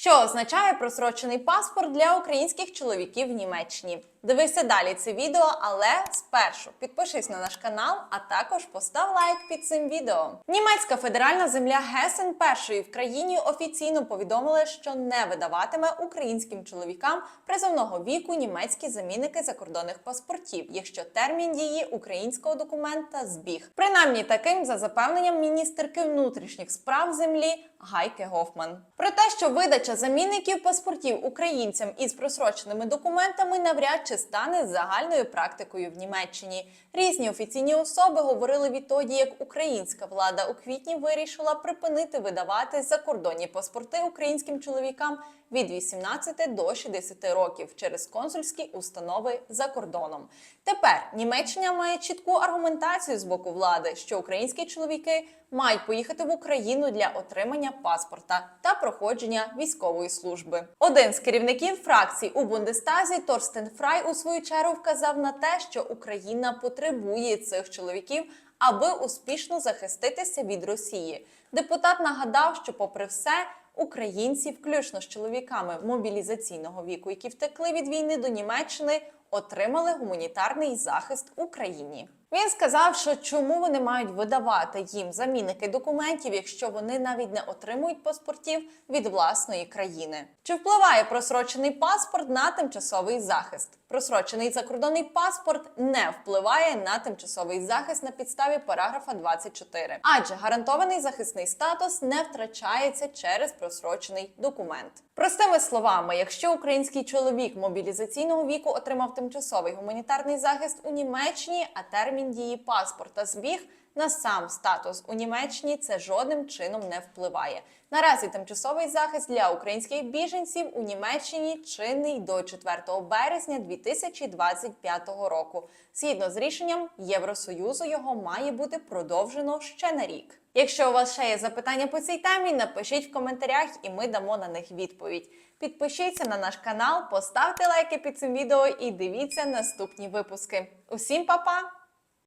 Що означає просрочений паспорт для українських чоловіків в Німеччині? Дивися далі це відео, але спершу підпишись на наш канал, а також постав лайк під цим відео. Німецька федеральна земля Гесен першої в країні офіційно повідомила, що не видаватиме українським чоловікам призовного віку німецькі замінники закордонних паспортів, якщо термін дії українського документа збіг. Принаймні таким за запевненням міністерки внутрішніх справ землі Гайке Гофман. Про те, що видача замінників паспортів українцям із просроченими документами навряд чи стане загальною практикою в Німеччині. Різні офіційні особи говорили відтоді, як українська влада у квітні вирішила припинити видавати закордонні паспорти українським чоловікам від 18 до 60 років через консульські установи за кордоном. Тепер Німеччина має чітку аргументацію з боку влади, що українські чоловіки мають поїхати в Україну для отримання паспорта та проходження військової служби. Один з керівників фракцій у Бундестазі Торстен Фрай у свою чергу вказав на те, що Україна потребує цих чоловіків, аби успішно захиститися від Росії. Депутат нагадав, що, попри все, українці, включно з чоловіками мобілізаційного віку, які втекли від війни до Німеччини, отримали гуманітарний захист Україні. Він сказав, що чому вони мають видавати їм замінники документів, якщо вони навіть не отримують паспортів від власної країни. Чи впливає просрочений паспорт на тимчасовий захист? Просрочений закордонний паспорт не впливає на тимчасовий захист на підставі параграфа 24, адже гарантований захисний статус не втрачається через просрочений документ. Простими словами, якщо український чоловік мобілізаційного віку отримав тимчасовий гуманітарний захист у Німеччині, а термін дії паспорта збіг на сам статус у Німеччині, це жодним чином не впливає. Наразі тимчасовий захист для українських біженців у Німеччині чинний до 4 березня 2025 року. Згідно з рішенням Євросоюзу, його має бути продовжено ще на рік. Якщо у вас ще є запитання по цій темі, напишіть в коментарях, і ми дамо на них відповідь. Підпишіться на наш канал, поставте лайки під цим відео і дивіться наступні випуски. Усім па-па!